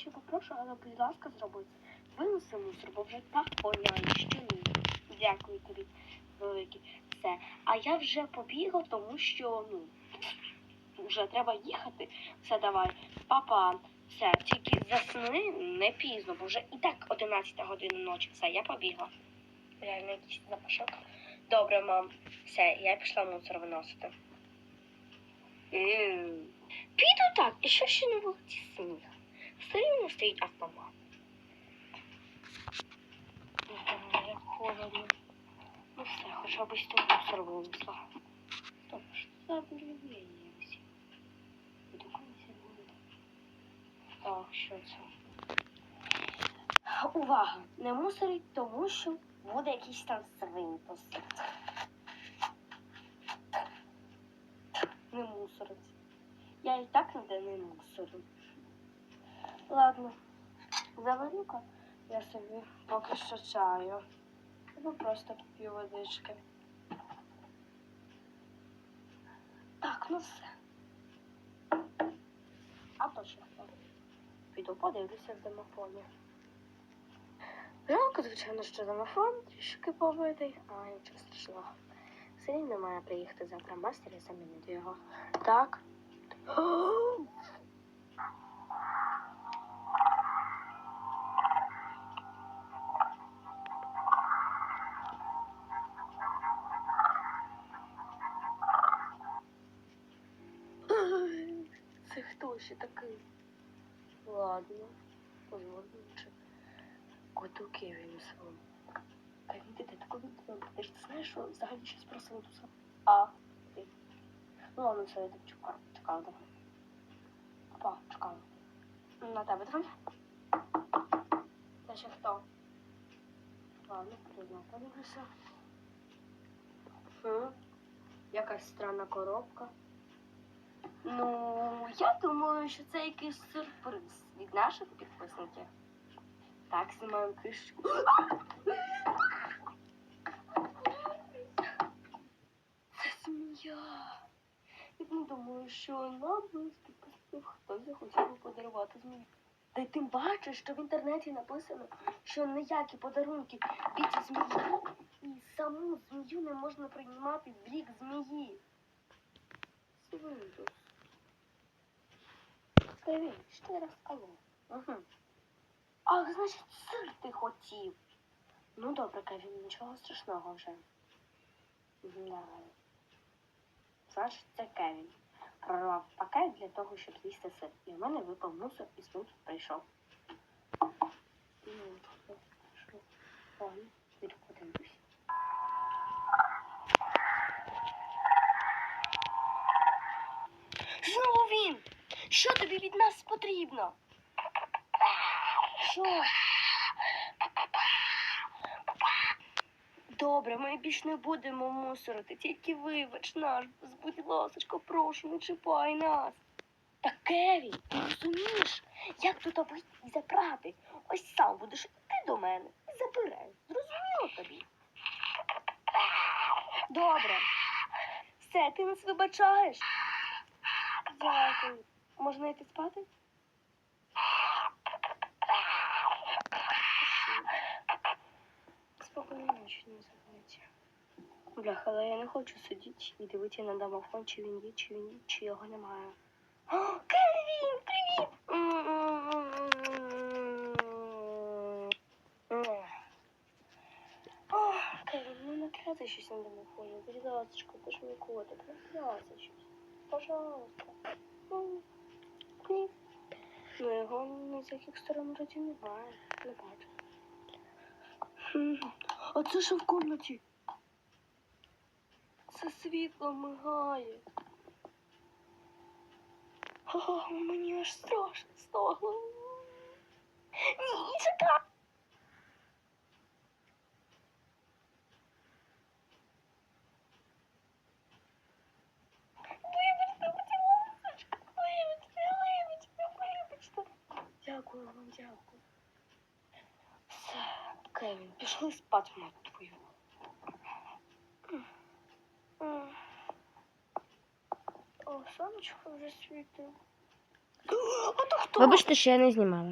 ще попрошу, але будь ласка, зроби це. Винеси мусор, бо вже так воняє, що ні. Дякую тобі, велике. Все. А я вже побігла, тому що, ну, вже треба їхати. Все, давай. Папа, все, тільки засни не пізно, бо вже і так 11 година ночі. Все, я побігла. Реально якийсь запашок. Добре, мам. Все, я пішла мусор виносити. Піду так, і що ще на вулиці сніг? Рівно стоїть автомат. Ну все, хоча б з того мусор винесла. Стоп, що за об'явлення всі? Відгукуйся буде. Так, що це? Увага! Не мусорить, тому що буде якийсь там свин посити. Не мусорить. Я і так ніде не мусорю. Ладно, заварю-ка я собі поки що чаю. Або просто поп'ю водички. Так, ну все. А то що? Піду подивлюся в домофоні. Жалко, звичайно, що домофон трішки побитий, а нічого страшного. Все рівно має приїхати завтра мастер і замінити його. Так. Це хто ще такий? Ладно, позвонивши. Коту Кевіну своєму. А він ти такий він Ти ж знаєш, що взагалі щось про Свинтуса? А, ти. Ну ладно, все, я так чекаю. Чекала давай. Опа, чекала. На тебе давай. Це ще хто? Ладно, прийду, подивлюся. Хм, якась странна коробка. Думаю, що це якийсь сюрприз від наших підписників. Так, знімаємо кришечку. Це змія. Я не думаю, що нам з підписників хтось захотів би подарувати змію. Та й тим бачиш, що в інтернеті написано, що ніякі подарунки від змії і саму змію не можна приймати в бік змії. Свинтус. Скажи, що я розкажу? Угу. Ах, значить, сир ти хотів. Ну добре, Кевін, нічого страшного вже. Давай. Значить, це Кевін. Прорвав пакет для того, щоб з'їсти сир. І в мене випав мусор, і тут прийшов. Ну, що? Ладно, піду подивлюсь. Знову він! Що тобі від нас потрібно? Що? Добре, ми більш не будемо мусорити, тільки вибач наш, будь ласочка, прошу, не чіпай нас. Та Кевін, ти розумієш, як тут вийти і забрати? Ось сам будеш іти до мене і забереш. Зрозуміло тобі? Добре. Все, ти нас вибачаєш? Дякую. Можна йти спати? Спокійної ночі не забудьте. Бляха, але я не хочу сидіти і дивитися на домофон, чи він є, чи він, чи його немає. О, Кевін, привіт! О, ну не щось на домофоні. Будь ласка, ти ж мій котик, не щось. Пожалуйста. Ну. Його ні з яких сторон вроді немає. Не бачу. А це що в комнаті? Це світло мигає. О, мені аж страшно стало. Ні, чекай. Кевін, пішли спати, мать твою. М. О, сонечко вже світить. А то хто? Вибачте, що я не знімала.